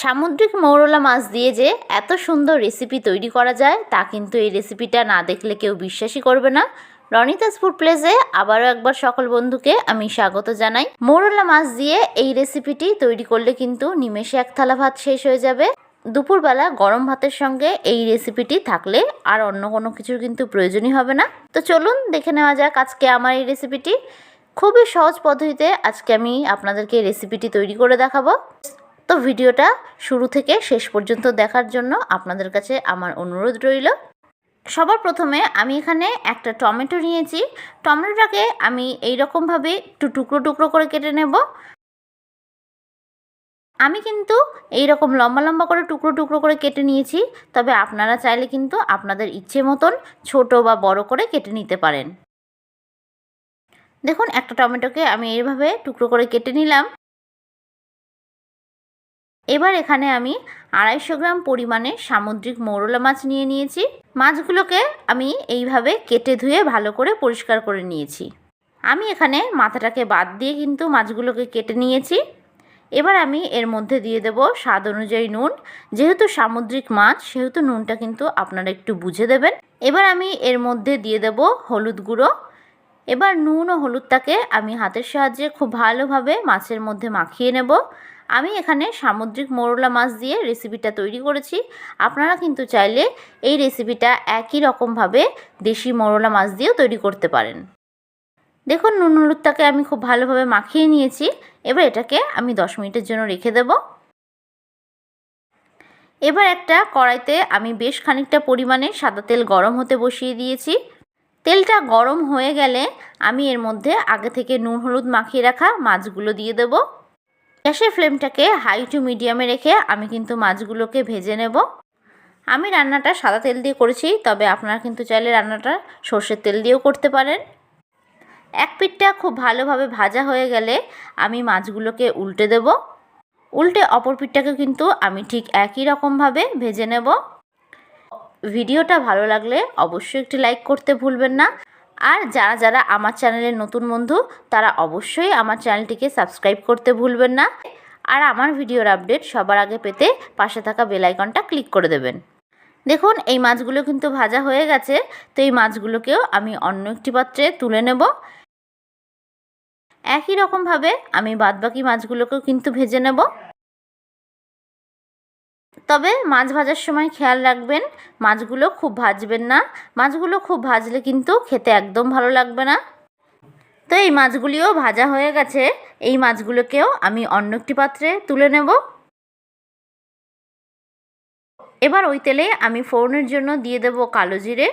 সামুদ্রিক মৌরলা মাছ দিয়ে যে এত সুন্দর রেসিপি তৈরি করা যায়, তা কিন্তু এই রেসিপিটা না দেখলে কেউ বিশ্বাসই করবে না। রনিতাস ফুড প্লেসে আবারও একবার সকল বন্ধুকে আমি স্বাগত জানাই। মৌরলা মাছ দিয়ে এই রেসিপিটি তৈরি করলে কিন্তু নিমেষে এক থালা ভাত শেষ হয়ে যাবে। দুপুরবেলা গরম ভাতের সঙ্গে এই রেসিপিটি থাকলে আর অন্য কোনো কিছুর কিন্তু প্রয়োজনই হবে না। তো চলুন দেখে নেওয়া যাক আজকে আমার এই রেসিপিটি খুবই সহজ পদ্ধতিতে আজকে আমি আপনাদেরকে রেসিপিটি তৈরি করে দেখাবো। তো ভিডিওটা শুরু থেকে শেষ পর্যন্ত দেখার জন্য আপনাদের কাছে আমার অনুরোধ রইল। সবার প্রথমে আমি এখানে একটা টমেটো নিয়েছি। টমেটোটাকে আমি এই রকমভাবে একটু টুকরো টুকরো করে কেটে নেব। আমি কিন্তু এই রকম লম্বা লম্বা করে টুকরো টুকরো করে কেটে নিয়েছি। তবে আপনারা চাইলে কিন্তু আপনাদের ইচ্ছে মতন ছোট বা বড় করে কেটে নিতে পারেন। দেখুন, একটা টমেটোকে আমি এইভাবে টুকরো করে কেটে নিলাম। এবার এখানে আমি আড়াইশো গ্রাম পরিমাণে সামুদ্রিক মৌরলা মাছ নিয়ে নিয়েছি। মাছগুলোকে আমি এইভাবে কেটে ধুয়ে ভালো করে পরিষ্কার করে নিয়েছি। আমি এখানে মাথাটাকে বাদ দিয়ে কিন্তু মাছগুলোকে কেটে নিয়েছি। এবার আমি এর মধ্যে দিয়ে দেব স্বাদ অনুযায়ী নুন। যেহেতু সামুদ্রিক মাছ, সেহেতু নুনটা কিন্তু আপনারা একটু বুঝে দেবেন। এবার আমি এর মধ্যে দিয়ে দেব হলুদ গুঁড়ো। এবার নুন ও হলুদটাকে আমি হাতের সাহায্যে খুব ভালোভাবে মাছের মধ্যে মাখিয়ে নেব। আমি এখানে সামুদ্রিক মোরলা মাছ দিয়ে রেসিপিটা তৈরি করেছি। আপনারা কিন্তু চাইলে এই রেসিপিটা একই রকমভাবে দেশি মোরলা মাছ দিয়েও তৈরি করতে পারেন। দেখুন, নুন হলুদটাকে আমি খুব ভালোভাবে মাখিয়ে নিয়েছি। এবার এটাকে আমি দশ মিনিটের জন্য রেখে দেব। এবার একটা কড়াইতে আমি বেশ খানিকটা পরিমাণে সাদা তেল গরম হতে বসিয়ে দিয়েছি। তেলটা গরম হয়ে গেলে আমি এর মধ্যে আগে থেকে নুন হলুদ মাখিয়ে রাখা মাছগুলো দিয়ে দেব। গ্যাসের ফ্লেমটাকে হাই টু মিডিয়ামে রেখে আমি কিন্তু মাছগুলোকে ভেজে নেব। আমি রান্নাটা সাদা তেল দিয়ে করেছি, তবে আপনারা কিন্তু চাইলে রান্নাটা সর্ষের তেল দিয়েও করতে পারেন। এক পিঠটা খুব ভালোভাবে ভাজা হয়ে গেলে আমি মাছগুলোকে উল্টে দেব। উল্টে অপর পিঠটাকে কিন্তু আমি ঠিক একই রকমভাবে ভেজে নেব। ভিডিওটা ভালো লাগলে অবশ্যই একটি লাইক করতে ভুলবেন না। আর যারা যারা আমার চ্যানেলের নতুন বন্ধু, তারা অবশ্যই আমার চ্যানেলটিকে সাবস্ক্রাইব করতে ভুলবেন না। আর আমার ভিডিওর আপডেট সবার আগে পেতে পাশে থাকা বেলাইকনটা ক্লিক করে দেবেন। দেখুন, এই মাছগুলো কিন্তু ভাজা হয়ে গেছে, তো এই মাছগুলোকেও আমি অন্য একটি পাত্রে তুলে নেব। একই রকমভাবে আমি বাদবাকি মাছগুলোকেও কিন্তু ভেজে নেব। তবে মাছ ভাজার সময় খেয়াল রাখবেন, মাছগুলো খুব ভাজবেন না। মাছগুলো খুব ভাজলে কিন্তু খেতে একদম ভালো লাগবে না। তো এই মাছগুলিও ভাজা হয়ে গেছে। এই মাছগুলোকেও আমি অন্য একটি পাত্রে তুলে নেব। এবার ওই তেলে আমি ফোড়নের জন্য দিয়ে দেব কালো জিরে।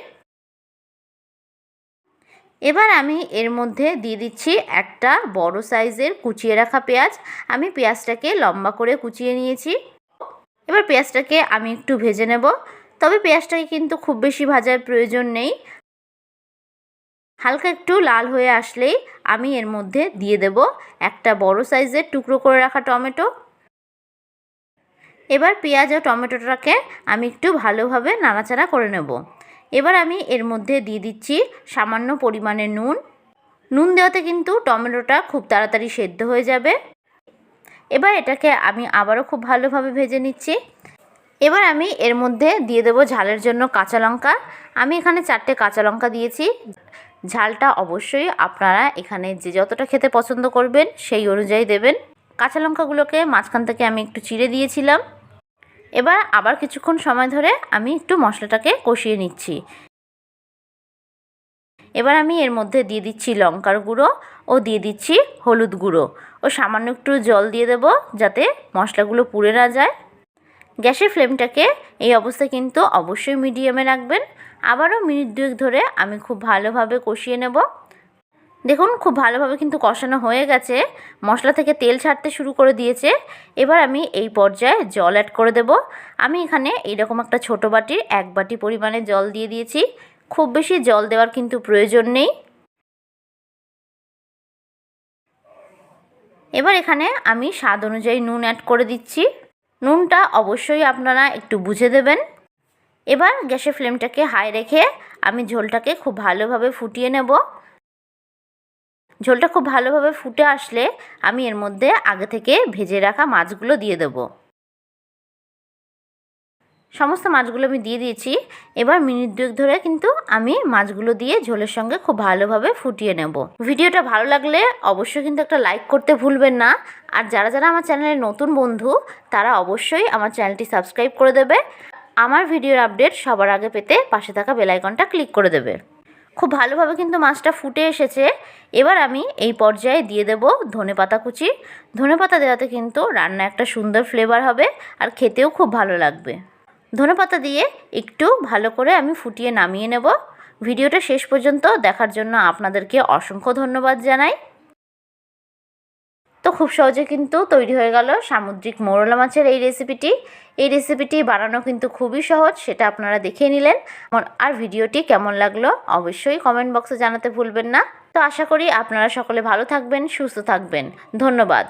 এবার আমি এর মধ্যে দিয়ে দিচ্ছি একটা বড় সাইজের কুচিয়ে রাখা পেঁয়াজ। আমি পেঁয়াজটাকে লম্বা করে কুচিয়ে নিয়েছি। এবার পেঁয়াজটাকে আমি একটু ভেজে নেব। তবে পেঁয়াজটাকে কিন্তু খুব বেশি ভাজার প্রয়োজন নেই। হালকা একটু লাল হয়ে আসলেই আমি এর মধ্যে দিয়ে দেব একটা বড় সাইজের টুকরো করে রাখা টমেটো। এবার পেঁয়াজ ও টমেটোটাকে আমি একটু ভালোভাবে নাড়াচাড়া করে নেব। এবার আমি এর মধ্যে দিয়ে দিচ্ছি সামান্য পরিমাণে নুন। নুন দেওয়াতে কিন্তু টমেটোটা খুব তাড়াতাড়ি সেদ্ধ হয়ে যাবে। এবার এটাকে আমি আবারও খুব ভালোভাবে ভেজে নিচ্ছি। এবার আমি এর মধ্যে দিয়ে দেবো ঝালের জন্য কাঁচা লঙ্কা। আমি এখানে চারটে কাঁচা লঙ্কা দিয়েছি। ঝালটা অবশ্যই আপনারা এখানে যে যতটা খেতে পছন্দ করবেন সেই অনুযায়ী দেবেন। কাঁচা লঙ্কাগুলোকে মাঝখান থেকে আমি একটু চিড়ে দিয়েছিলাম। এবার আবার কিছুক্ষণ সময় ধরে আমি একটু মশলাটাকে কষিয়ে নিচ্ছি। এবার আমি এর মধ্যে দিয়ে দিচ্ছি লঙ্কার গুঁড়ো ও দিয়ে দিচ্ছি হলুদ গুঁড়ো। ও সামান্য একটু জল দিয়ে দেব যাতে মশলাগুলো পুড়ে না যায়। গ্যাসের ফ্লেমটাকে এই অবস্থায় কিন্তু অবশ্যই মিডিয়ামে রাখবেন। আবারও মিনিট দুয়েক ধরে আমি খুব ভালোভাবে কষিয়ে নেব। দেখুন, খুব ভালোভাবে কিন্তু কষানো হয়ে গেছে। মশলা থেকে তেল ছাড়তে শুরু করে দিয়েছে। এবার আমি এই পর্যায়ে জল অ্যাড করে দেব। আমি এখানে এইরকম একটা ছোট বাটির এক বাটি পরিমাণে জল দিয়ে দিয়েছি। খুব বেশি জল দেওয়ার কিন্তু প্রয়োজন নেই। এবার এখানে আমি স্বাদ অনুযায়ী নুন অ্যাড করে দিচ্ছি। নুনটা অবশ্যই আপনারা একটু বুঝে দেবেন। এবার গ্যাসের ফ্লেমটাকে হাই রেখে আমি ঝোলটাকে খুব ভালোভাবে ফুটিয়ে নেব। ঝোলটা খুব ভালোভাবে ফুটে আসলে আমি এর মধ্যে আগে থেকে ভেজে রাখা মাছগুলো দিয়ে দেবো। সমস্ত মাছগুলো আমি দিয়ে দিয়েছি। এবার মিনিট দুয়েক ধরে কিন্তু আমি মাছগুলো দিয়ে ঝোলের সঙ্গে খুব ভালোভাবে ফুটিয়ে নেব। ভিডিওটা ভালো লাগলে অবশ্যই কিন্তু একটা লাইক করতে ভুলবেন না। আর যারা যারা আমার চ্যানেলের নতুন বন্ধু, তারা অবশ্যই আমার চ্যানেলটি সাবস্ক্রাইব করে দেবে। আমার ভিডিওর আপডেট সবার আগে পেতে পাশে থাকা বেলাইকনটা ক্লিক করে দেবে। খুব ভালোভাবে কিন্তু মাছটা ফুটে এসেছে। এবার আমি এই পর্যায়ে দিয়ে দেব ধনে পাতা কুচি। ধনে পাতা দেওয়াতে কিন্তু রান্না একটা সুন্দর ফ্লেভার হবে আর খেতেও খুব ভালো লাগবে। ধনে পাতা দিয়ে একটু ভালো করে আমি ফুটিয়ে নামিয়ে নেব। ভিডিওটা শেষ পর্যন্ত দেখার জন্য আপনাদেরকে অসংখ্য ধন্যবাদ জানাই। তো খুব সহজে কিন্তু তৈরি হয়ে গেল সামুদ্রিক মোরলা মাছের এই রেসিপিটি এই রেসিপিটি বানানো কিন্তু খুবই সহজ, সেটা আপনারা দেখে নিলেন। আর ভিডিওটি কেমন লাগল অবশ্যই কমেন্ট বক্সে জানাতে ভুলবেন না। তো আশা করি আপনারা সকলে ভালো থাকবেন, সুস্থ থাকবেন। ধন্যবাদ।